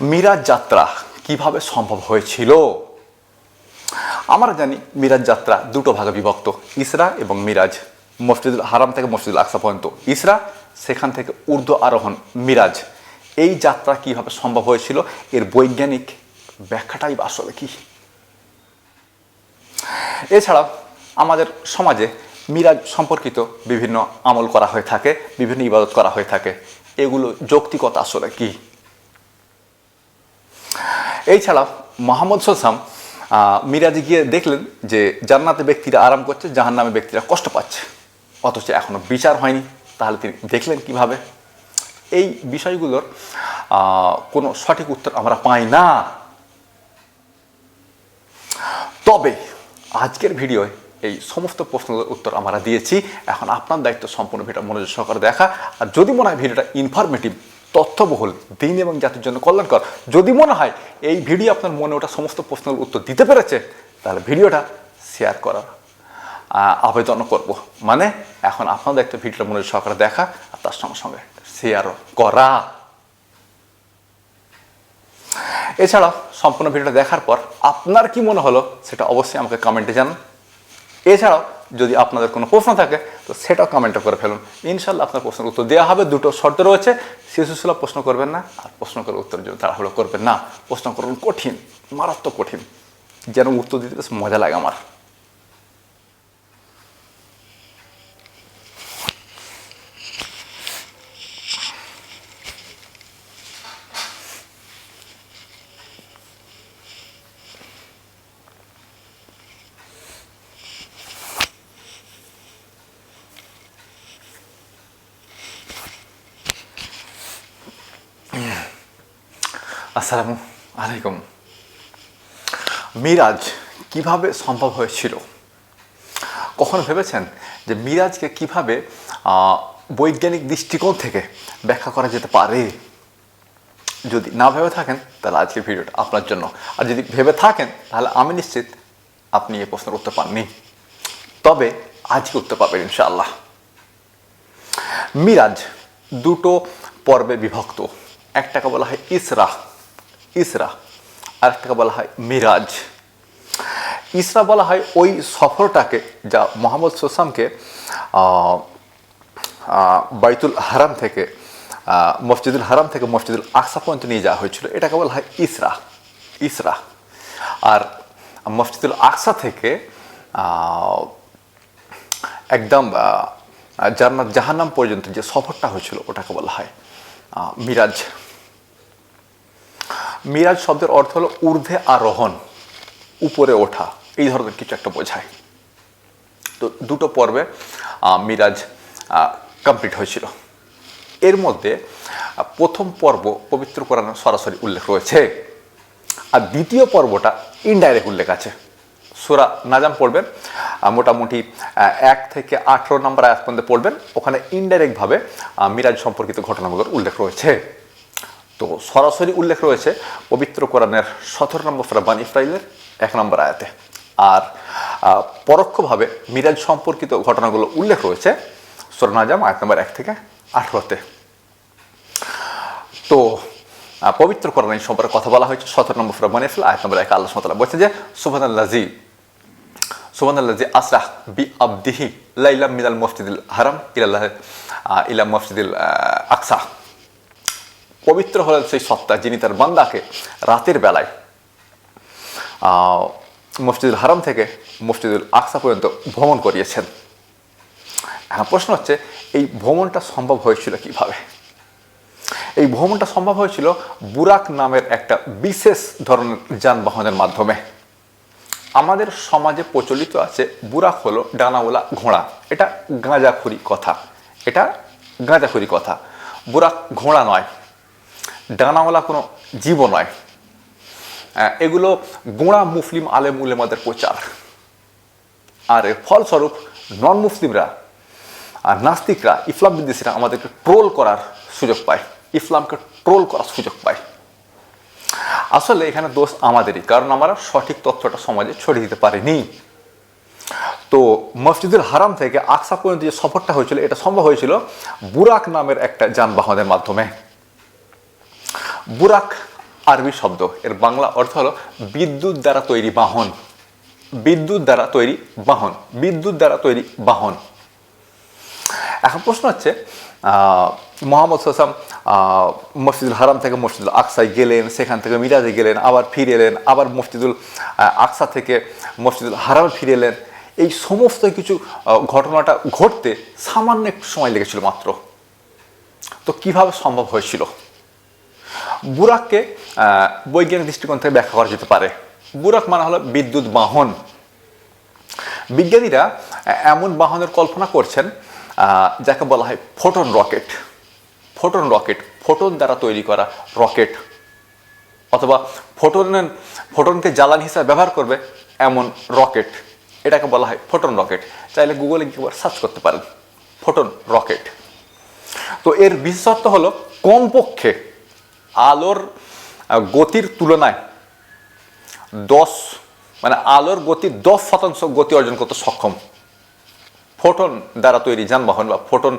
মিরাজ যাত্রা কীভাবে সম্ভব হয়েছিল? আমরা জানি মিরাজ যাত্রা দুটো ভাগে বিভক্ত, ইসরা এবং মিরাজ। মসজিদুল হারাম থেকে মসজিদুল আকসা পর্যন্ত। ইসরা, সেখান থেকে উর্দু আরোহণ, মিরাজ। এই যাত্রা কীভাবে সম্ভব হয়েছিল? এর বৈজ্ঞানিক ব্যাখ্যাটাই আসলে কি? এছাড়াও আমাদের সমাজে মিরাজ সম্পর্কিত বিভিন্ন আমল করা হয়ে থাকে, বিভিন্ন ইবাদত করা হয়ে থাকে। এগুলো যৌক্তিকতা আসলে কি? এছাড়াও মোহাম্মদ সোসাম মিরাজে গিয়ে দেখলেন যে জান্নাতে ব্যক্তিরা আরাম করছে, জাহান্নামে ব্যক্তিরা কষ্ট পাচ্ছে। অথচ এখনও বিচার হয়নি। তাহলে তিনি দেখলেন কীভাবে? এই বিষয়গুলোর কোনো সঠিক উত্তর আমরা পাই না। তবে আজকের ভিডিওয় এই সমস্ত প্রশ্নের উত্তর আমরা দিয়েছি। এখন আপনার দায়িত্ব সম্পূর্ণ ভিডিও মনোযোগ সহকারে দেখা। আর যদি মনে হয় ভিডিওটা ইনফরমেটিভ তথ্যবহুল, দিন এবং জাতির জন্য কল্যাণকর। যদি মনে হয় এই ভিডিও আপনার মনে ওটা সমস্ত প্রশ্নের উত্তর দিতে পেরেছে, তাহলে ভিডিওটা শেয়ার করার আবেদন করব। মানে এখন আপনাদের একটা ভিডিওটা মনোযোগ সহকারে দেখা, আর তার সঙ্গে সঙ্গে শেয়ারও করা। এছাড়াও, সম্পূর্ণ ভিডিওটা দেখার পর আপনার কি মনে হলো, সেটা অবশ্যই আমাকে কমেন্টে জানান। এছাড়াও যদি আপনাদের কোনো প্রশ্ন থাকে, তো সেটাও কমেন্টে করে ফেলুন। ইনশাল্লাহ আপনার প্রশ্নের উত্তর দেওয়া হবে। দুটো শর্ত রয়েছে। শিশুসুলভ প্রশ্ন করবেন না, আর প্রশ্ন করার উত্তর জন্য তাড়াহুড়ো করবেন না, প্রশ্ন করুন কঠিন, মারাত্মক কঠিন। যেন উত্তর দিতে বেশ মজা লাগে আমার। আসসালামু আলাইকুম। মিরাজ কীভাবে সম্ভব হয়েছিল? কখনো ভেবেছেন যে মিরাজকে কীভাবে বৈজ্ঞানিক দৃষ্টিকোণ থেকে ব্যাখ্যা করা যেতে পারে? যদি না ভেবে থাকেন, তাহলে আজকের ভিডিওটা আপনার জন্য। আর যদি ভেবে থাকেন, তাহলে আমি নিশ্চিত আপনি এই প্রশ্নের উত্তর পাননি। তবে আজকে উত্তর পাবেন ইনশাআল্লাহ। মিরাজ দুটো পর্বে বিভক্ত। একটাকে বলা হয় ইসরা ইসরা আর একটাকে বলা হয় মিরাজ। ইসরা বলা হয় ওই সফরটাকে যা মোহাম্মদ সোসামকে বাইতুল হারাম থেকে মসজিদুল হারাম থেকে মসজিদুল আকসা পর্যন্ত নিয়ে যাওয়া হয়েছিল। এটাকে বলা হয় ইসরা ইসরা। আর মসজিদুল আকসা থেকে একদম জান্নাত জাহান্নাম পর্যন্ত যে সফরটা হয়েছিল, ওটাকে বলা হয় মিরাজ। মিরাজ শব্দের অর্থ হলো ঊর্ধ্বে আরোহণ, উপরে ওঠা। এই ধরনের কিছু একটা বোঝায়। তো দুটো পর্বে মিরাজ কমপ্লিট হয়েছিল। এর মধ্যে প্রথম পর্ব পবিত্র কোরআনে সরাসরি উল্লেখ রয়েছে। আর দ্বিতীয় পর্বটা ইনডাইরেক্ট উল্লেখ আছে। সুরা নাজাম পড়বেন মোটামুটি এক থেকে আঠেরো নম্বর আয়াত পর্যন্ত পড়বেন। ওখানে ইনডাইরেক্টভাবে মিরাজ সম্পর্কিত ঘটনাগুলোর উল্লেখ রয়েছে। তো সরাসরি উল্লেখ রয়েছে পবিত্র কোরআনের সতেরো নম্বর সুরা বান ইসরাইলের এক নম্বর আয়াতে। আর পরোক্ষভাবে মিরাজ সম্পর্কিত ঘটনাগুলো উল্লেখ রয়েছে সুরা নাজাম আয়াত নম্বর এক থেকে আঠেরোতে। তো পবিত্র কোরআন সম্পর্কে কথা বলা হয়েছে সতেরো নম্বর সুরা বান ইসরাইল আয়াত নম্বর এক আল্লাহ সুবহানাহু বলছে যে সুবহান আল্লাজি আসরাহ বি আবদিহি লাইলাম মিনাল মসজিদুল হারাম ইলাল্লাহ ইলাম মসজিদুল আকসা। পবিত্র হলেন সেই সত্তা যিনি তার বান্দাকে রাতের বেলায় মসজিদুল হারাম থেকে মসজিদুল আকসা পর্যন্ত ভ্রমণ করিয়েছেন। এখন প্রশ্ন হচ্ছে, এই ভ্রমণটা সম্ভব হয়েছিল কীভাবে? এই ভ্রমণটা সম্ভব হয়েছিল বুরাক নামের একটা বিশেষ ধরনের যানবাহনের মাধ্যমে। আমাদের সমাজে প্রচলিত আছে, বুরাক হলো ডানাওয়ালা ঘোড়া। এটা গাঁজাখুরি কথা। এটা গাঁজাখুরি কথা। বুরাক ঘোড়া নয় ডানাওয়ালা কোনো জীব নয়। এগুলো গোঁড়া মুসলিম আলেম উলেমাদের প্রচার। আর এর ফলস্বরূপ নন মুসলিমরা আর নাস্তিকরা, ইসলাম বিদ্বেষীরা আমাদেরকে ট্রোল করার সুযোগ পায়। ইসলামকে ট্রোল করার সুযোগ পায়। আসলে এখানে দোষ আমাদেরই, কারণ আমরা সঠিক তথ্যটা সমাজে ছড়িয়ে দিতে পারিনি। তো মসজিদুল হারাম থেকে আকসা পর্যন্ত যে সফরটা হয়েছিল, এটা সম্ভব হয়েছিল বুরাক নামের একটা যানবাহনের মাধ্যমে। বুরাক আরবি শব্দ। এর বাংলা অর্থ হলো বিদ্যুৎ দ্বারা তৈরি বাহন। বিদ্যুৎ দ্বারা তৈরি বাহন। বিদ্যুৎ দ্বারা তৈরি বাহন। এখন প্রশ্ন হচ্ছে মোহাম্মদ আহ, মসজিদুল হারাম থেকে মসজিদুল আকসায় গেলেন সেখান থেকে মিরাজে গেলেন আবার ফিরে এলেন আবার মসজিদুল আকসা থেকে মসজিদুল হারামে ফিরে এলেন। এই সমস্ত কিছু ঘটনাটা ঘটতে সামান্য একটু সময় লেগেছিল মাত্র। তো কীভাবে সম্ভব হয়েছিল? বুরাককে বৈজ্ঞানিক দৃষ্টিকোণ থেকে ব্যাখ্যা করা যেতে পারে। বুরাক মানে হলো বিদ্যুৎ বাহন। বিজ্ঞানীরা এমন বাহনের কল্পনা করছেন যাকে বলা হয় photon rocket. Photon rocket, photon দ্বারা তৈরি করা রকেট। অথবা ফোটনের, ফোটনকে জ্বালানি হিসাবে ব্যবহার করবে এমন রকেট। এটাকে বলা হয় ফোটন রকেট। চাইলে গুগলে একবার সার্চ করতে পারেন। Photon rocket. তো এর বিশেষত্ব হলো কমপক্ষে আলোর গতির তুলনায় দশ মানে আলোর গতি দশ শতাংশ গতি অর্জন করতে সক্ষম। ফোটন দ্বারা তৈরি যানবাহন বা ফোটন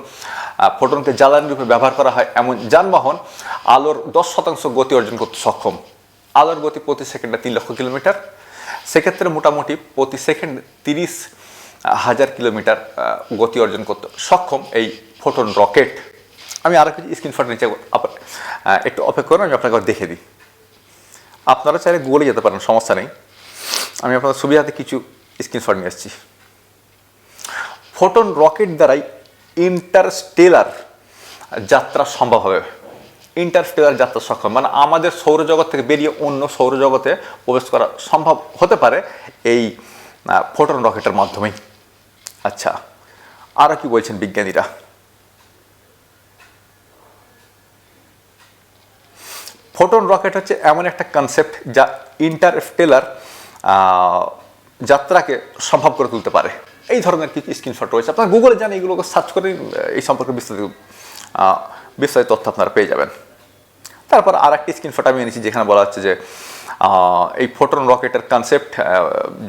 ফোটনকে জ্বালানি রূপে ব্যবহার করা হয় এমন যানবাহন আলোর দশ শতাংশ গতি অর্জন করতে সক্ষম। আলোর গতি প্রতি সেকেন্ডে তিন লক্ষ কিলোমিটার। সেক্ষেত্রে মোটামুটি প্রতি সেকেন্ড তিরিশ হাজার কিলোমিটার গতি অর্জন করতে সক্ষম এই ফোটন রকেট। আমি আরও কিছু স্ক্রিনশট নিচে একটু অপেক্ষা করুন, আমি আপনাকে দেখে দিই। আপনারা চাইলে গুগলে যেতে পারেন, সমস্যা নেই। আমি আপনাদের সুবিধাতে কিছু স্ক্রিনশট নিয়ে এসেছি ফোটন রকেট দ্বারাই ইন্টারস্টেলার যাত্রা সম্ভব হবে। ইন্টারস্টেলার যাত্রা সক্ষম। মানে আমাদের সৌরজগৎ থেকে বেরিয়ে অন্য সৌরজগতে প্রবেশ করা সম্ভব হতে পারে এই ফোটন রকেটের মাধ্যমেই। আচ্ছা আরও কি বলছেন বিজ্ঞানীরা? ফোটন রকেট হচ্ছে এমন একটা কনসেপ্ট যা ইন্টারস্টেলার যাত্রাকে সম্ভব করে তুলতে পারে। এই ধরনের কিছু স্ক্রিনশট রয়েছে? আপনারা গুগলে যান, এইগুলোকে সার্চ করে, এই সম্পর্কে বিস্তারিত বিস্তারিত তথ্য আপনারা পেয়ে যাবেন। তারপর আর একটি স্ক্রিনশট আমি এনেছি, যেখানে বলা হচ্ছে যে এই ফোটন রকেটের কনসেপ্ট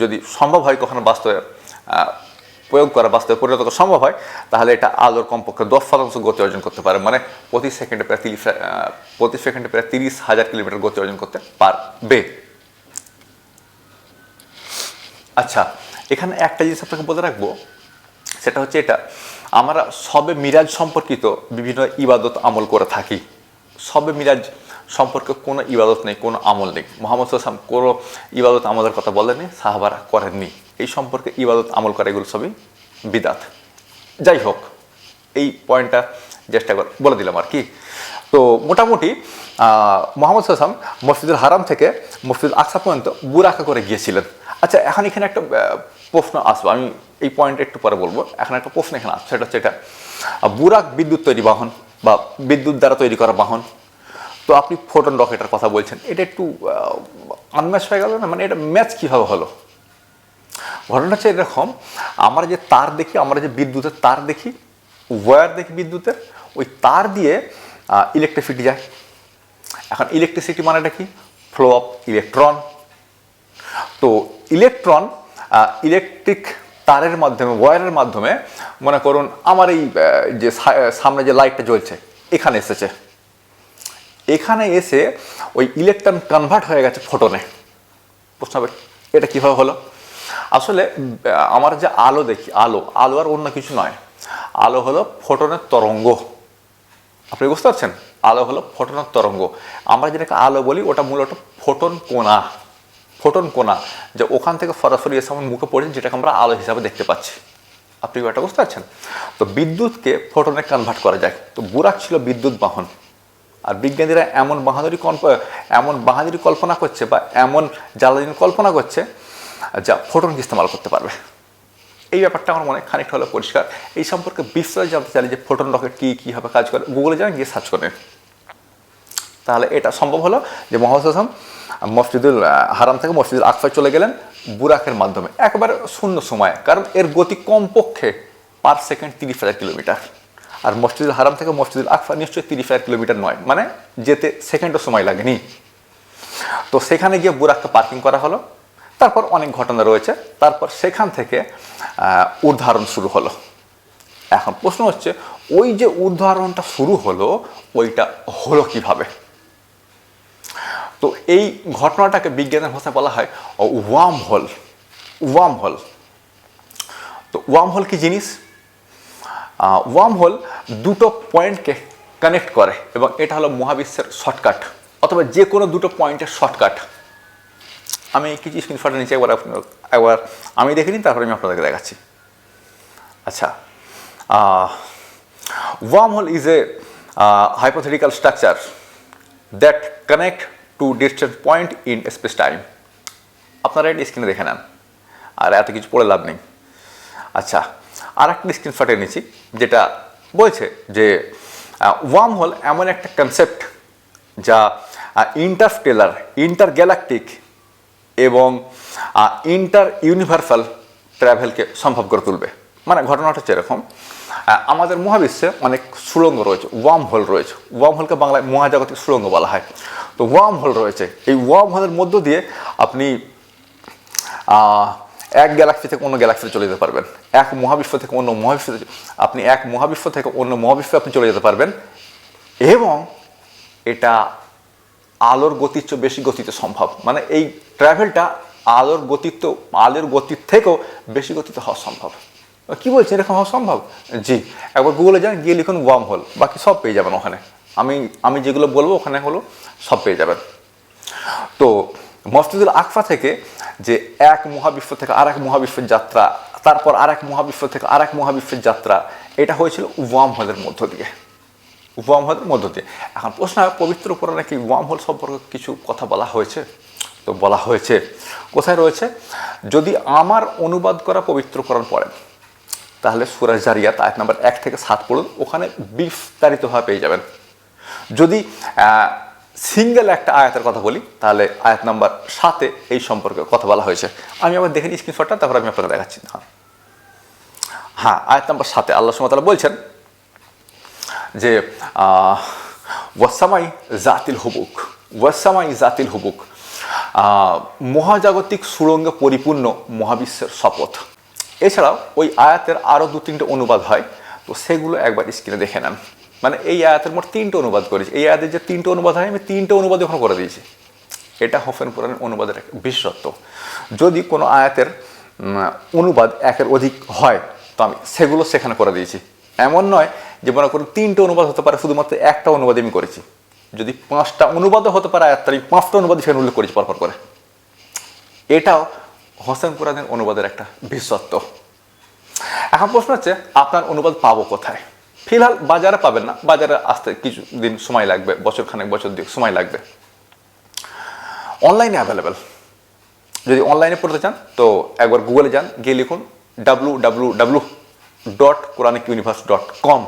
যদি সম্ভব হয় কখনো বাস্তবে প্রয়োগ করা বাস্তবে পরিণত সম্ভব হয়, তাহলে এটা আলোর কমপক্ষে দশ শতাংশ গতি অর্জন করতে পারে। মানে প্রতি সেকেন্ডে প্রায় তিরিশ প্রতি সেকেন্ডে প্রায় তিরিশ হাজার কিলোমিটার গতি অর্জন করতে পারবে। আচ্ছা এখানে একটা জিনিস আপনাকে বলে রাখব, সেটা হচ্ছে এটা। আমরা সবে মিরাজ সম্পর্কিত বিভিন্ন ইবাদত আমল করে থাকি। সবে মিরাজ সম্পর্কে কোনো ইবাদত নেই, কোনো আমল নেই। মোহাম্মদ সাল্লাম কোনো ইবাদত আমলের কথা বলেনি সাহাবারা করেননি। এই সম্পর্কে ইবাদত আমল করে, এগুলো সবই বিদাত। যাই হোক, এই পয়েন্টটা চেষ্টা করে বলে দিলাম আর কি। তো মোটামুটি মোহাম্মদ সাল্লাম মসজিদুল হারাম থেকে মসজিদুল আকসা পর্যন্ত বুরাকা করে গিয়েছিলেন। আচ্ছা এখন এখানে একটা প্রশ্ন আসবে। আমি এই পয়েন্ট একটু পরে বলব। এখন একটা প্রশ্ন এখানে আসছে, সেটা হচ্ছে এটা বুরাক বিদ্যুৎ তৈরি বাহন বা বিদ্যুৎ দ্বারা তৈরি করা বাহন। তো আপনি ফোটন রকেটের কথা বলছেন, এটা একটু আনম্যাচ হয়ে গেল না? মানে এটা ম্যাচ কীভাবে হলো? ঘটনা হচ্ছে এরকম, আমরা যে তার দেখি, আমরা যে বিদ্যুতের তার দেখি ওয়্যার দেখি বিদ্যুতের, ওই তার দিয়ে ইলেকট্রিসিটি যায়। এখন ইলেকট্রিসিটি মানেটা কি? ফ্লো অফ ইলেকট্রন তো ইলেকট্রন ইলেকট্রিক তারের মাধ্যমে ওয়্যারের মাধ্যমে, মনে করুন আমার এই যে সামনে যে লাইটটা জ্বলছে, এখানে এসেছে। এখানে এসে ওই ইলেকট্রন কনভার্ট হয়ে গেছে ফোটনে প্রশ্ন এটা কীভাবে হলো? আসলে আমার যে আলো দেখি, আলো আলো আর অন্য কিছু নয়। আলো হলো ফোটনের তরঙ্গ। আপনি বুঝতে পারছেন? আলো হলো ফোটনের তরঙ্গ। আমরা যেটাকে আলো বলি, ওটা মূলত ফোটন কোনা ফোটন কোনা যে ওখান থেকে সরাসরি এসে আমার মুখে পড়েছে, যেটাকে আমরা আলো হিসাবে দেখতে পাচ্ছি। আপনি ব্যাপারটা বুঝতে পারছেন? তো বিদ্যুৎকে ফোটনে কনভার্ট করা যায়। তো বুরাক ছিল বিদ্যুৎ বাহন। আর বিজ্ঞানীরা এমন বাহাদুরি কল্প- এমন বাহাদুরি কল্পনা করছে বা এমন জ্বালানি কল্পনা করছে যা ফোটনকে ইস্তেমাল করতে পারবে। এই ব্যাপারটা আমার মনে খানিকটা হলো পরিষ্কার। এই সম্পর্কে বিস্তারিত জানতে চাইলে যে ফোটন রকেট কী কীভাবে কাজ করে গুগলে যান, গিয়ে সার্চ করেন তাহলে এটা সম্ভব হলো যে হাসান মসজিদুল হারাম থেকে মসজিদুল আকফায় চলে গেলেন বুরাকের মাধ্যমে। একবারে শূন্য সময়ে, কারণ এর গতি কমপক্ষে পার সেকেন্ড তিরিশ হাজার কিলোমিটার। আর মসজিদুল হারাম থেকে মসজিদুল আকফা নিশ্চয়ই তিরিশ হাজার কিলোমিটার নয় মানে যেতে সেকেন্ডও সময় লাগেনি। তো সেখানে গিয়ে বুরাককে পার্কিং করা হলো। তারপর অনেক ঘটনা রয়েছে। তারপর সেখান থেকে আহ, উদ্ধারণ শুরু হলো। এখন প্রশ্ন হচ্ছে ওই যে উদ্ধারণটা শুরু হলো ওইটা হলো কীভাবে? তো এই ঘটনাটাকে বিজ্ঞানের ভাষায় বলা হয় ওয়ার্ম হোল ওয়ার্ম হোল তো ওয়ার্ম হোল কি জিনিস? ওয়ার্ম হোল দুটো পয়েন্টকে কানেক্ট করে এবং এটা হলো মহাবিশ্বের শর্টকাট অথবা যে কোনো দুটো পয়েন্টের শর্টকাট। আমি কিছু স্ক্রিনশট নিচে একবার একবার আমি দেখে নিন, তারপরে আমি আপনাদেরকে দেখাচ্ছি। আচ্ছা wormhole is a hypothetical structure that connect to distant point in space time. আপনারা এটা স্ক্রিনে দেখে নেন, আর এত কিছু পড়ে লাভ নেই। আচ্ছা আর একটা স্ক্রিনশটে নিয়েছি যেটা বলছে যে ওয়ার্ম হোল এমন একটা কনসেপ্ট যা ইন্টারস্টেলার ইন্টার গ্যালাকটিক এবং ইন্টার ইউনিভার্সাল ট্রাভেলকে সম্ভব করে তুলবে। মানে ঘটনাটা হচ্ছে এরকম আমাদের মহাবিশ্বে অনেক সুড়ঙ্গ রয়েছে ওয়ার্ম হোল রয়েছে। ওয়ার্ম হোলকে বাংলায় মহাজাগতিক সুড়ঙ্গ বলা হয়। তো ওয়ার্ম হোল রয়েছে। এই ওয়ার্ম হোলের মধ্য দিয়ে আপনি এক গ্যালাক্সি থেকে অন্য গ্যালাক্সিতে চলে যেতে পারবেন। এক মহাবিশ্ব থেকে অন্য মহাবিশ্বে, আপনি এক মহাবিশ্ব থেকে অন্য মহাবিশ্বে আপনি চলে যেতে পারবেন। এবং এটা আলোর গতির চেয়ে বেশি গতিতে সম্ভব। মানে এই ট্রাভেলটা আলোর গতিত্ব আলোর গতির থেকেও বেশি গতিতে হওয়া সম্ভব। কি বলছে এরকম হওয়া সম্ভব? জি, একবার গুগলে যান, গিয়ে লিখুন ওয়ার্ম হোল বাকি সব পেয়ে যাবেন ওখানে। আমি আমি যেগুলো বলব ওখানে হলো, সব পেয়ে যাবেন। তো মসজিদুল আকফা থেকে যে এক মহাবিশ্ব থেকে আর এক মহাবিশ্বের যাত্রা, তারপর আর এক মহাবিশ্ব থেকে আর এক মহাবিশ্বের যাত্রা, এটা হয়েছিল ওয়ার্ম হোলের মধ্য দিয়ে। ওয়ার্ম হোলের মধ্য দিয়ে। এখন প্রশ্ন পবিত্র উপরে নাকি ওয়ার্ম হোল সম্পর্কে কিছু কথা বলা হয়েছে? তো বলা হয়েছে, কোথায় রয়েছে? যদি আমার অনুবাদ করা পবিত্র কোরআন পড়েন, তাহলে সুরাজ জারিয়াত, আয়াত নাম্বার এক থেকে সাত পড়ুন, ওখানে বিস্তারিতভাবে পেয়ে যাবেন। যদি সিঙ্গেল একটা আয়াতের কথা বলি, তাহলে আয়াত নাম্বার সাতে এই সম্পর্কে কথা বলা হয়েছে। আমি আবার দেখে স্ক্রিনশটটা তারপর আমি আপনাকে দেখাচ্ছি। হ্যাঁ হ্যাঁ আয়াত নাম্বার সাতে আল্লাহ সুমতালা বলছেন যে ওয়াসামাই জাতিল হুবুক, ওয়াসামাই জাতিল হুবুক মহাজাগতিক সুরঙ্গে পরিপূর্ণ মহাবিশ্বের শপথ। এছাড়াও ওই আয়াতের আরও দু তিনটে অনুবাদ হয়, তো সেগুলো একবার স্ক্রিনে দেখে নেন। মানে এই আয়াতের মোট তিনটে অনুবাদ করেছি। এই আয়াতের যে তিনটে অনুবাদ হয়, আমি তিনটে অনুবাদ ওখানে করে দিয়েছি। এটা হোফেন পুরাণের অনুবাদের এক বিশেষত্ব। যদি কোনো আয়াতের অনুবাদ একের অধিক হয়, তো আমি সেগুলো সেখানে করে দিয়েছি। এমন নয় যে মনে করুন, তিনটে অনুবাদ হতে পারে, শুধুমাত্র একটা অনুবাদ আমি করেছি। যদি পাঁচটা অনুবাদও হতে পারে আয়াত আমি পাঁচটা অনুবাদ সেখানে উল্লেখ করেছি পরপর করে। এটাও হোসেন পুরাণের অনুবাদের একটা বিশেষত্ব। এখন প্রশ্ন হচ্ছে, আপনার অনুবাদ পাবো কোথায়? ফিলহাল বাজারে পাবেন না, বাজারে আসতে কিছু দিন সময় লাগবে, বছর খানেক, বছর দিয়ে সময় লাগবে। অনলাইনে অ্যাভেলেবেল যদি অনলাইনে পড়তে চান, তো একবার গুগলে যান, গিয়ে লিখুন W W W dot quranic universe dot com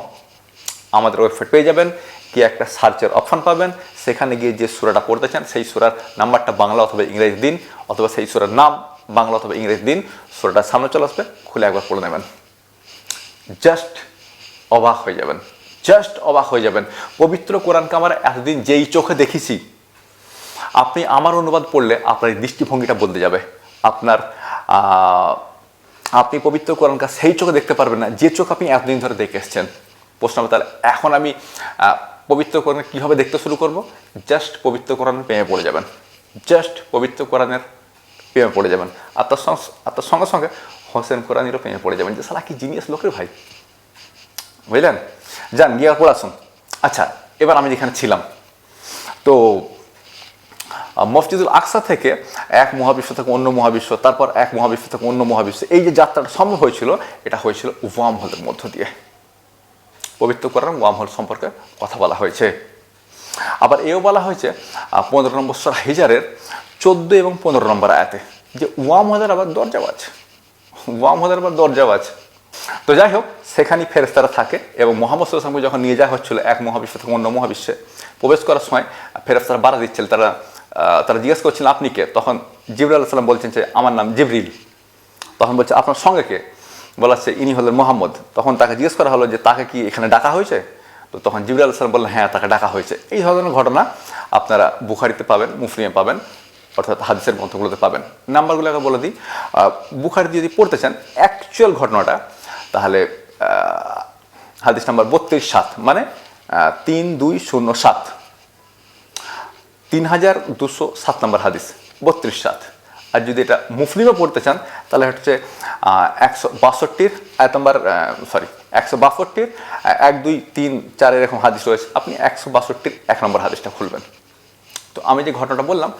আমাদের ওয়েবসাইট পেয়ে যাবেন কি একটা সার্চের অপশন পাবেন, সেখানে গিয়ে যে সুরাটা পড়তে চান, সেই সুরার নাম্বারটা বাংলা অথবা ইংরেজি দিন, অথবা সেই সুরার নাম বাংলা অথবা ইংরেজি দিন, সুরাটা সামনে চলে আসবে, খুলে একবার পড়ে নেবেন। জাস্ট অবাক হয়ে যাবেন জাস্ট অবাক হয়ে যাবেন। পবিত্র কোরআনকে আমরা এতদিন যেই চোখে দেখেছি, আপনি আমার অনুবাদ পড়লে আপনার দৃষ্টিভঙ্গিটা বদলে যাবে। আপনার আপনি পবিত্র কোরআনকে সেই চোখে দেখতে পারবেন না, যে চোখ আপনি এতদিন ধরে দেখে এসছেন। প্রশ্ন হবে তাহলে এখন আমি পবিত্র কোরআন কীভাবে দেখতে শুরু করব? জাস্ট পবিত্র কোরআনের প্রেমে পড়ে যাবেন। জাস্ট পবিত্র কোরআনের প্রেমে পড়ে যাবেন। আর তার সঙ্গে আর তার সঙ্গে সঙ্গে হোসেন কোরআনেরও প্রেমে পড়ে যাবেন যে সালা কি জিনিস লোকের ভাই। বুঝলেন? যান গিয়ে পড়াশুন আচ্ছা এবার আমি যেখানে ছিলাম তো আহ, মসজিদুল আকসা থেকে এক মহাবিশ্ব থেকে অন্য মহাবিশ্ব তারপর এক মহাবিশ্ব থেকে অন্য মহাবিশ্ব এই যে যাত্রাটা সম্ভব হয়েছিল এটা হয়েছিল ওয়াম হলের মধ্য দিয়ে। পবিত্র কোরআন ওয়াম হল সম্পর্কে কথা বলা হয়েছে। আবার এও বলা হয়েছে পনেরো নম্বর সর হিজারের চোদ্দ এবং পনেরো নম্বর আয়াতে যে ওয়াম হলের আবার দরজাও আছে। ওয়াম হলের আবার দরজাও আছে। তো যাই হোক, সেখানেই ফেরেস্তারা থাকে এবং মোহাম্মদ সাল্লামকে যখন নিয়ে যাওয়া হচ্ছিল এক মহাবিশ্ব থেকে অন্য মহাবিশ্বে প্রবেশ করার সময় ফেরেস্তারা বাড়া দিচ্ছিল। তারা তারা জিজ্ঞেস করছিলেন আপনি কে? তখন জিবরুল আল্লাহ সাল্লাম বলছেন যে, আমার নাম জিবরিল। তখন বলছে, আপনার সঙ্গে কে? বলা হচ্ছে ইনি হলেন মোহাম্মদ। তখন তাকে জিজ্ঞেস করা হলো যে তাকে কি এখানে ডাকা হয়েছে? তো তখন জিবরুল সাল্লাম বললেন হ্যাঁ তাকে ডাকা হয়েছে। এই ধরনের ঘটনা আপনারা বুখারিতে পাবেন, মুসলিমে পাবেন, অর্থাৎ হাদিসের গ্রন্থগুলোতে পাবেন। নাম্বারগুলো আগে বলে দিই। বুখারিতে যদি পড়তে চান অ্যাকচুয়াল ঘটনাটা, তাহলে হাদিস নাম্বার বত্রিশ সাত মানে তিন দুই শূন্য সাত। তিন হাজার দুশো সাত নম্বর হাদিস, বত্রিশ সাত। আর যদি এটা মুসলিমে পড়তে চান, তাহলে হচ্ছে একশো বাষট্টির এক নম্বর সরি একশো বাষট্টির এক, দুই, তিন, চার এরকম হাদিস রয়েছে। আপনি একশো বাষট্টির এক নম্বর হাদিসটা খুলবেন। তো আমি যে ঘটনাটা বললাম,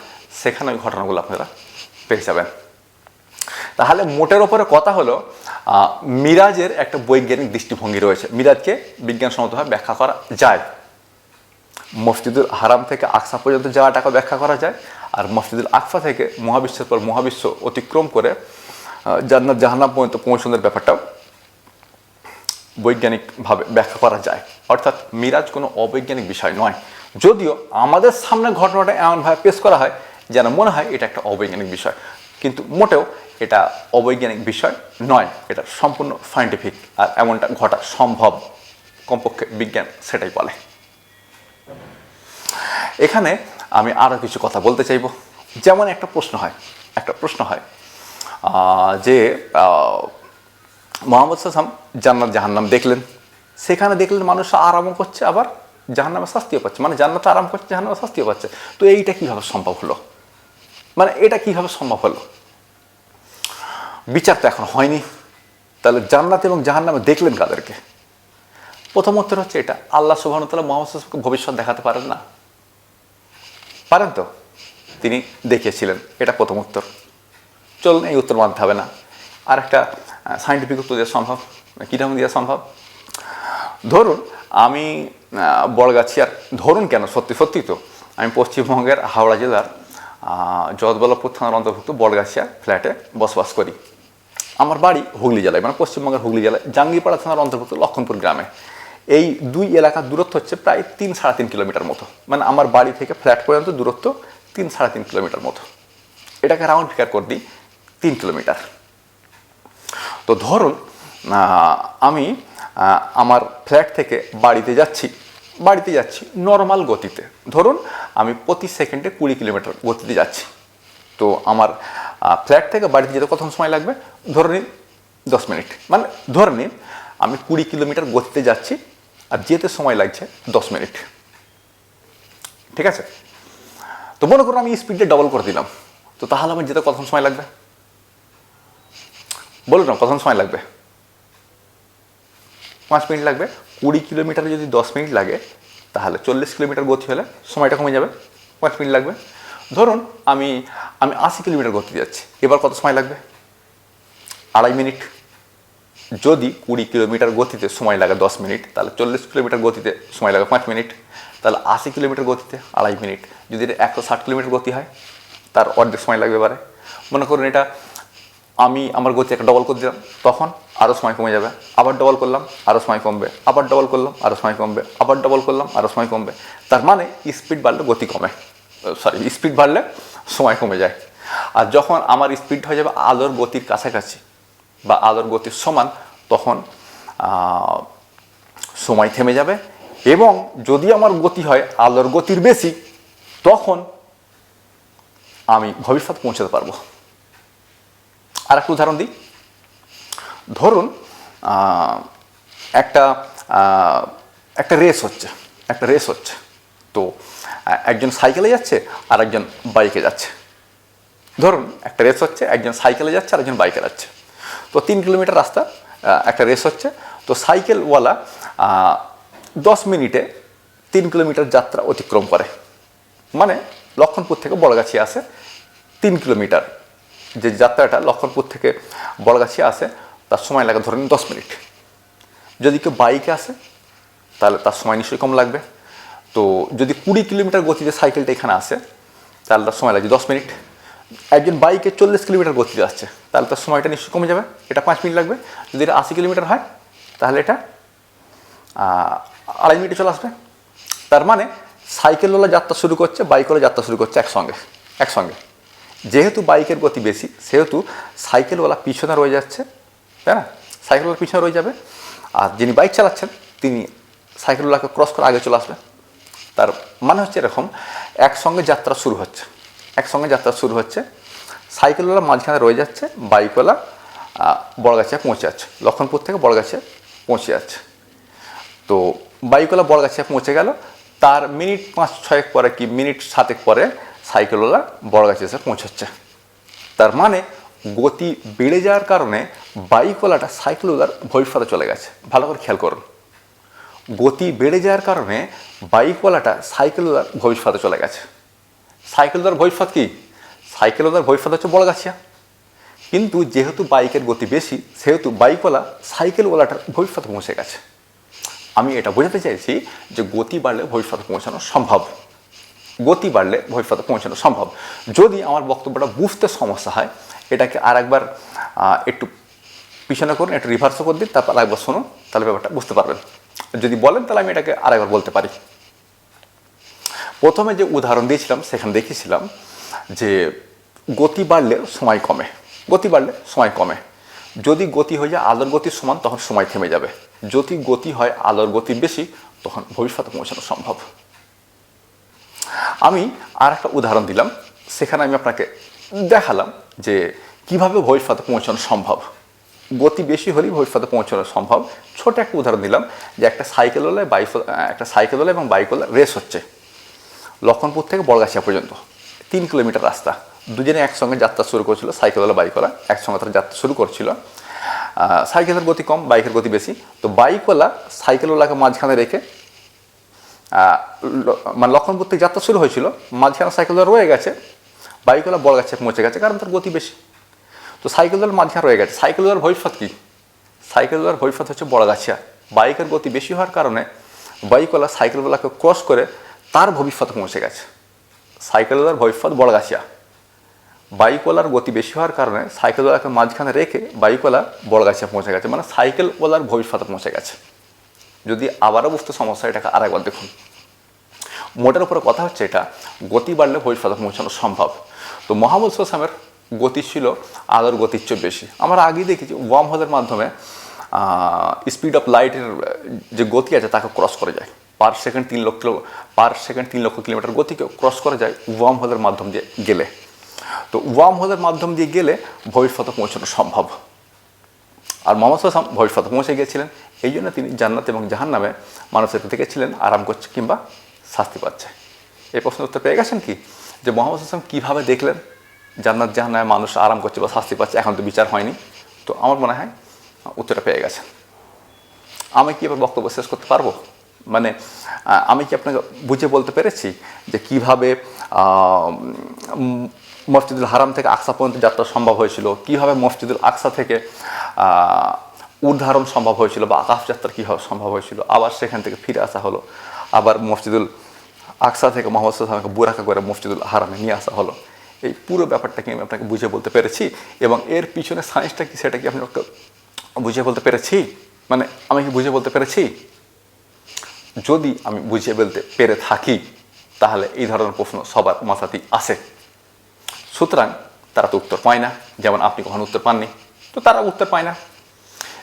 সেখানে ওই ঘটনাগুলো আপনারা পেয়ে যাবেন। তাহলে মোটের ওপরে কথা হলো মিরাজের একটা বৈজ্ঞানিক দৃষ্টিভঙ্গি রয়েছে। মিরাজকে বিজ্ঞানসম্মতভাবে ব্যাখ্যা করা যায়। মসজিদুল হারাম থেকে আকসা পর্যন্ত যাওয়াটাকে ব্যাখ্যা করা যায়। আর মসজিদুল আকফা থেকে মহাবিশ্বের পর মহাবিশ্ব অতিক্রম করে জান্নাত জাহান্নাম পর্যন্ত পৌঁছানোর ব্যাপারটাও বৈজ্ঞানিকভাবে ব্যাখ্যা করা যায়। অর্থাৎ মিরাজ কোনো অবৈজ্ঞানিক বিষয় নয়। যদিও আমাদের সামনে ঘটনাটা এমনভাবে পেশ করা হয় যেন মনে হয় এটা একটা অবৈজ্ঞানিক বিষয়। কিন্তু মোটেও এটা অবৈজ্ঞানিক বিষয় নয়। এটা সম্পূর্ণ সায়েন্টিফিক আর এমনটা ঘটা সম্ভব। কমপক্ষে বিজ্ঞান সেটাই বলে। এখানে আমি আরও কিছু কথা বলতে চাইব। যেমন একটা প্রশ্ন হয়, একটা প্রশ্ন হয় যে মোহাম্মদ সাল্লাম জান্নাত জাহান্নাম দেখলেন। সেখানে দেখলেন মানুষ আরামও করছে, আবার জাহান্নামে শাস্তিও পাচ্ছে। মানে জান্নাতে আরাম করছে জাহান্নামে শাস্তিও পাচ্ছে। তো এইটা কীভাবে সম্ভব হলো? মানে এটা কীভাবে সম্ভব হলো? বিচার তো এখন হয়নি। তাহলে জান্নাত এবং জাহান্নামে দেখলেন কাদেরকে? প্রথম উত্তর হচ্ছে এটা। আল্লাহ সুবাহন তালা মোহাম্মদ ভবিষ্যৎ দেখাতে পারেন না। পারেন তো? তিনি দেখিয়েছিলেন, এটা প্রথম উত্তর। চলুন, এই উত্তর মানতে হবে না। আর একটা সাইন্টিফিক উত্তর দেওয়া সম্ভব? কীরকম দেওয়া সম্ভব? ধরুন, আমি বড়গাছিয়ার ধরুন কেন? সত্যি সত্যি তো। আমি পশ্চিমবঙ্গের হাওড়া জেলার জগৎবল্লভপুর থানার অন্তর্ভুক্ত বড়গাছিয়া ফ্ল্যাটে বসবাস করি। আমার বাড়ি হুগলি জেলায় মানে পশ্চিমবঙ্গের হুগলি জেলায়, জাঙ্গিপাড়া থানার অন্তর্ভুক্ত লক্ষণপুর গ্রামে। এই দুই এলাকার দূরত্ব হচ্ছে প্রায় তিন সাড়ে তিন কিলোমিটার মতো। মানে আমার বাড়ি থেকে ফ্ল্যাট পর্যন্ত দূরত্ব তিন সাড়ে তিন কিলোমিটার মতো। এটাকে রাউন্ড ফিগার করে দিই, তিন কিলোমিটার। তো ধরুন আমি আমার ফ্ল্যাট থেকে বাড়িতে যাচ্ছি বাড়িতে যাচ্ছি নর্মাল গতিতে। ধরুন, আমি প্রতি সেকেন্ডে কুড়ি কিলোমিটার গতিতে যাচ্ছি। তো আমার ফ্ল্যাট থেকে বাড়িতে যেতে কত সময় লাগবে? ধরে নিন, দশ মিনিট। মানে ধরে নিন, আমি কুড়ি কিলোমিটার গতিতে যাচ্ছি আর যেতে সময় লাগছে দশ মিনিট। ঠিক আছে? তো মনে করুন আমি স্পিডটা ডবল করে দিলাম। তো তাহলে আমার যেতে কত সময় লাগবে? বলুন না কত সময় লাগবে? পাঁচ মিনিট লাগবে। কুড়ি কিলোমিটারে যদি দশ মিনিট লাগে, তাহলে চল্লিশ কিলোমিটার গতি হলে সময়টা কমে যাবে। পাঁচ মিনিট লাগবে। ধরুন আমি আমি আশি কিলোমিটার গতি যাচ্ছি এবার কত সময় লাগবে? আড়াই মিনিট। যদি কুড়ি কিলোমিটার গতিতে সময় লাগে দশ মিনিট, তাহলে চল্লিশ কিলোমিটার গতিতে সময় লাগে পাঁচ মিনিট, তাহলে আশি কিলোমিটার গতিতে আড়াই মিনিট। যদি এটা একশো ষাট কিলোমিটার গতি হয়, তার অর্ধেক সময় লাগবে এবারে। মনে করুন এটা, আমি আমার গতি একটা ডবল করে দিলাম, তখন আরও সময় কমে যাবে। আবার ডবল করলাম আরও সময় কমবে। আবার ডবল করলাম আরও সময় কমবে। আবার ডবল করলাম আরও সময় কমবে। তার মানে স্পিড বাড়লে গতি কমে। সরি স্পিড বাড়লে সময় কমে যায়। আর যখন আমার স্পিড হয়ে যাবে আলোর গতির কাছাকাছি বা আলোর গতির সমান, তখন সময় থেমে যাবে। এবং যদি আমার গতি হয় আলোর গতির বেশি, তখন আমি ভবিষ্যৎ পৌঁছাতে পারব। আর একটা উদাহরণ দিই। ধরুন একটা একটা রেস হচ্ছে, একটা রেস হচ্ছে। তো, একজন সাইকেলে যাচ্ছে আর একজন বাইকে যাচ্ছে। ধরুন, একটা রেস হচ্ছে, একজন সাইকেলে যাচ্ছে আর একজন বাইকে যাচ্ছে। তো তিন কিলোমিটার রাস্তা একটা রেস হচ্ছে। তো সাইকেলওয়ালা দশ মিনিটে তিন কিলোমিটার যাত্রা অতিক্রম করে। মানে লক্ষণপুর থেকে বড়গাছি আসে তিন কিলোমিটার। যে যাত্রাটা লক্ষণপুর থেকে বড়গাছি আসে, তার সময় লাগে ধরেন দশ মিনিট। যদি কেউ বাইকে আসে, তাহলে তার সময় নিশ্চয়ই কম লাগবে। তো যদি কুড়ি কিলোমিটার গতিতে সাইকেলটা এখানে আসে, তাহলে তার সময় লাগছে দশ মিনিট। একজন বাইকে চল্লিশ কিলোমিটার গতিতে আসছে তাহলে তার সময়টা নিশ্চয়ই কমে যাবে। এটা পাঁচ মিনিট লাগবে। যদি এটা আশি কিলোমিটার হয়, তাহলে এটা আড়াই মিনিটে চলে আসবে। তার মানে সাইকেলওয়ালা যাত্রা শুরু করছে, বাইকওয়ালা যাত্রা শুরু করছে একসঙ্গে একসঙ্গে। যেহেতু বাইকের গতি বেশি, সেহেতু সাইকেলওয়ালা পিছনে রয়ে যাচ্ছে, তাই না? সাইকেলওয়ালা পিছনে রয়ে যাবে। আর যিনি বাইক চালাচ্ছেন, তিনি সাইকেলওয়ালাকে ক্রস করে আগে চলে আসবে। তার মানে হচ্ছে এরকম, একসঙ্গে যাত্রা শুরু হচ্ছে। একসঙ্গে যাত্রা শুরু হচ্ছে। সাইকেলওয়ালা মাঝখানে রয়ে যাচ্ছে বাইকওয়ালা বড়গাছিয়া পৌঁছে যাচ্ছে। লক্ষণপুর থেকে বড়গাছিয়া পৌঁছে যাচ্ছে। তো বাইকওয়ালা বড়গাছিয়া পৌঁছে গেল। তার মিনিট পাঁচ ছয়েক পরে কি মিনিট সাতেক পরে সাইকেলওয়ালা বড় গাছে এসে পৌঁছাচ্ছে। তার মানে গতি বেড়ে যাওয়ার কারণে বাইকওয়ালাটা সাইকেলওয়ালার ভবিষ্যতে চলে গেছে। ভালো করে খেয়াল করুন। গতি বেড়ে যাওয়ার কারণে বাইকওয়ালাটা সাইকেলওয়ালার ভবিষ্যতে চলে গেছে। সাইকেলওয়ালার ভবিষ্যৎ কি? সাইকেলওয়ালার ভবিষ্যৎ হচ্ছে বড় গাছিয়া। কিন্তু যেহেতু বাইকের গতি বেশি, সেহেতু বাইকওয়ালা সাইকেলওয়ালাটার ভবিষ্যতে পৌঁছে গেছে। আমি এটা বোঝাতে চাইছি যে গতি বাড়লে ভবিষ্যতে পৌঁছানো সম্ভব। গতি বাড়লে ভবিষ্যতে পৌঁছানো সম্ভব। যদি আমার বক্তব্যটা বুঝতে সমস্যা হয়, এটাকে আর একবার একটু পিছনে করুন, একটু রিভার্সও করে দিন, তারপর আরেকবার শুনুন, তাহলে ব্যাপারটা বুঝতে পারবেন। যদি বলেন তাহলে আমি এটাকে আরেকবার বলতে পারি। প্রথমে যে উদাহরণ দিয়েছিলাম, সেখানে দেখিয়েছিলাম যে গতি বাড়লে সময় কমে। গতি বাড়লে সময় কমে। যদি গতি হয়ে যায়, আলোর গতির সমান, তখন সময় থেমে যাবে। যদি গতি হয়, আলোর গতি বেশি, তখন ভবিষ্যতে পৌঁছানো সম্ভব। আমি আর একটা উদাহরণ দিলাম। সেখানে আমি আপনাকে দেখালাম যে কীভাবে ভবিষ্যতে পৌঁছানো সম্ভব। গতি বেশি হলেই ভবিষ্যতে পৌঁছানো সম্ভব। ছোট একটা উদাহরণ দিলাম যে একটা সাইকেলওয়ালা বাইক একটা সাইকেল হলে এবং বাইকওয়ালা রেস হচ্ছে। লক্ষণপুর থেকে বড়গাছিয়া পর্যন্ত। তিন কিলোমিটার রাস্তা। দুজনে একসঙ্গে যাত্রা শুরু করেছিল সাইকেলওয়ালা বাইকওয়ালা একসঙ্গে তারা যাত্রা শুরু করছিল। সাইকেলের গতি কম বাইকের গতি বেশি। তো বাইকওয়ালা সাইকেলওয়ালাকে মাঝখানে রেখে মানে লক্ষণপুর থেকে যাত্রা শুরু হয়েছিল। মাঝখানে সাইকেলওয়ালা রয়ে গেছে বাইকওয়ালা বড় গাছে পৌঁছে গেছে, কারণ তার গতি বেশি। তো সাইকেলওয়ালা মাঝখানে রয়ে গেছে। সাইকেলওয়ালার ভবিষ্যৎ কী? সাইকেলওয়ালার ভবিষ্যৎ হচ্ছে বড় গাছিয়া বাইকের গতি বেশি হওয়ার কারণে বাইকওয়ালা সাইকেলওয়ালাকে ক্রস করে তার ভবিষ্যতে পৌঁছে গেছে। সাইকেলওয়ালার ভবিষ্যৎ বড় গাছিয়া বাইকওয়ালার গতি বেশি হওয়ার কারণে সাইকেলওয়ালাকে মাঝখানে রেখে বাইকওয়ালা বড় গাছিয়া পৌঁছে গেছে। মানে সাইকেলওয়ালার ভবিষ্যতে পৌঁছে গেছে। যদি আবারও বুঝতে সমস্যা, এটাকে আরেকবার দেখুন। মোটের উপরে কথা হচ্ছে এটা, গতি বাড়লে ভবিষ্যতে পৌঁছানো সম্ভব। তো মোহাম্মদ সামের গতি ছিল আলোর গতির চেয়ে বেশি। আমরা আগেই দেখেছি ওয়ার্ম হোলের মাধ্যমে স্পিড অফ লাইটের যে গতি আছে, তাকে ক্রস করে যায়। পার সেকেন্ড তিন লক্ষ পার সেকেন্ড তিন লক্ষ কিলোমিটার গতিকে ক্রস করা যায় ওয়ার্ম হোলের মাধ্যম দিয়ে গেলে। তো ওয়ার্ম হোলের মাধ্যম দিয়ে গেলে ভবিষ্যতে পৌঁছানো সম্ভব। আর মোহাম্মদ সাল্লাম ভবিষ্যতে পৌঁছে গিয়েছিলেন, এই জন্য তিনি জান্নাত এবং জাহান নামে মানুষের দেখেছিলেন আরাম করছে কিংবা শাস্তি পাচ্ছে। এই প্রশ্নের উত্তর পেয়ে গেছেন কি? যে মোহাম্মদ সাল্লাম কীভাবে দেখলেন জান্নাত জাহান নামে মানুষ আরাম করছে বা শাস্তি পাচ্ছে, এখন তো বিচার হয়নি। তো আমার মনে হয় উত্তরটা পেয়ে গেছেন। আমি কি এবার বক্তব্য শেষ করতে পারব? মানে আমি কি আপনাকে বুঝে বলতে পেরেছি যে কীভাবে মসজিদুল হারাম থেকে আকসা পর্যন্ত যাত্রা সম্ভব হয়েছিল? কীভাবে মসজিদুল আকসা থেকে উদ্ধারণ সম্ভব হয়েছিল বা আকাশ যাত্রা কীভাবে সম্ভব হয়েছিল? আবার সেখান থেকে ফিরে আসা হলো। আবার মসজিদুল আকসা থেকে মোহাম্মদ সাল্লামকে বুরাকা করে মসজিদুল হারামে নিয়ে আসা হলো। এই পুরো ব্যাপারটাকে আমি আপনাকে বুঝে বলতে পেরেছি? এবং এর পিছনে সায়েন্সটা কি সেটা কি আপনি বুঝে বলতে পেরেছি? মানে আমি কি বুঝে বলতে পেরেছি? যদি আমি বুঝিয়ে বলতে পেরে থাকি, তাহলে এই ধরনের প্রশ্ন সবার মাথাতেই আসে। সুতরাং তারা তো উত্তর পায় না, যেমন আপনি কখনো উত্তর পাননি, তো তারা উত্তর পায় না।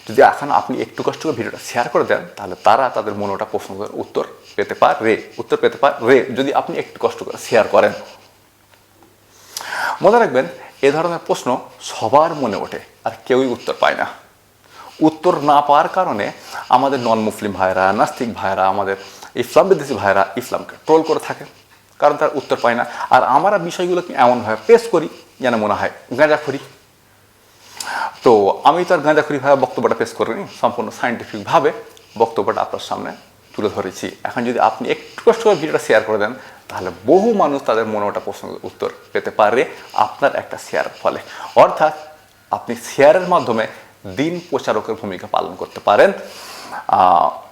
যদি এখন আপনি একটু কষ্ট করে ভিডিওটা শেয়ার করে দেন, তাহলে তারা তাদের মনোটা প্রশ্নের উত্তর পেতে পারে, উত্তর পেতে পারে, যদি আপনি একটু কষ্ট করে শেয়ার করেন। মনে রাখবেন, এ ধরনের প্রশ্ন সবার মনে ওঠে, আর কেউই উত্তর পায় না। উত্তর না পাওয়ার কারণে আমাদের নন মুসলিম ভাইরা নাস্তিক ভাইরা আমাদের ইসলাম বিদেশি ভাইরা ইসলামকে ট্রোল করে থাকে। কারণ তার উত্তর পায় না। আর আমরা বিষয়গুলোকে এমনভাবে পেশ করি, যেন মনে হয় গাঁজাখুরি? তো আমি তো আর গাঁজাখড়িভাবে বক্তব্যটা পেশ করিনি, সম্পূর্ণ সাইন্টিফিকভাবে বক্তব্যটা আপনার সামনে তুলে ধরেছি। এখন যদি আপনি একটু কষ্ট করে ভিডিওটা শেয়ার করে দেন, তাহলে বহু মানুষ তাদের মনে ওটা প্রশ্নের উত্তর পেতে পারে আপনার একটা শেয়ারের ফলে। অর্থাৎ আপনি শেয়ারের মাধ্যমে দিন প্রচারকের ভূমিকা পালন করতে পারেন।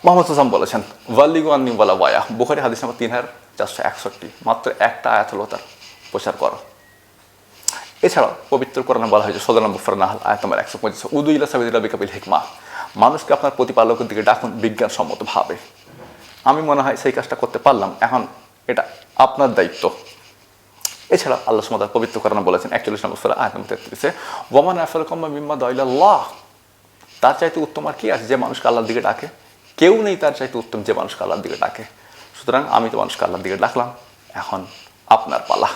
মোহাম্মদ হাসান বলেছেন ওয়াল্লিগান্নি ওয়ালা ওয়ায়া। বুখারি হাদিস নাম্বার তিন হাজার চারশো একষট্টি। মাত্র একটা আয়াত হলো তার প্রচার করো। এছাড়াও পবিত্র কোরআনে বলা হয়েছে সদর নম্বর ফরনাহাল, আয়াত নম্বর একশো পঁচিশ উদুইলা সাবিদুল্লাহ বিকাবিল হিকমা। মানুষকে আপনার প্রতিপালকের দিকে ডাকুন বিজ্ঞানসম্মতভাবে আমি মনে হয় সেই কাজটা করতে পারলাম। এখন এটা আপনার দায়িত্ব। এছাড়া আল্লাহ সুমাদার পবিত্র করানো বলেছেন একচল্লিশ নম্বর সুরা আয়াত নম্বর তেত্রিশে ওমান আফল কম্মা মিম্মা দইল্লাহ তার চাইতে উত্তম আর কি আছে? যে মানুষকে আল্লাহর দিকে ডাকে। কেউ নেই তার চাইতে উত্তম যে মানুষকে আল্লাহর দিকে ডাকে। সুতরাং আমি তো মানুষকে আল্লাহর দিকে ডাকলাম। এখন আপনার পালা।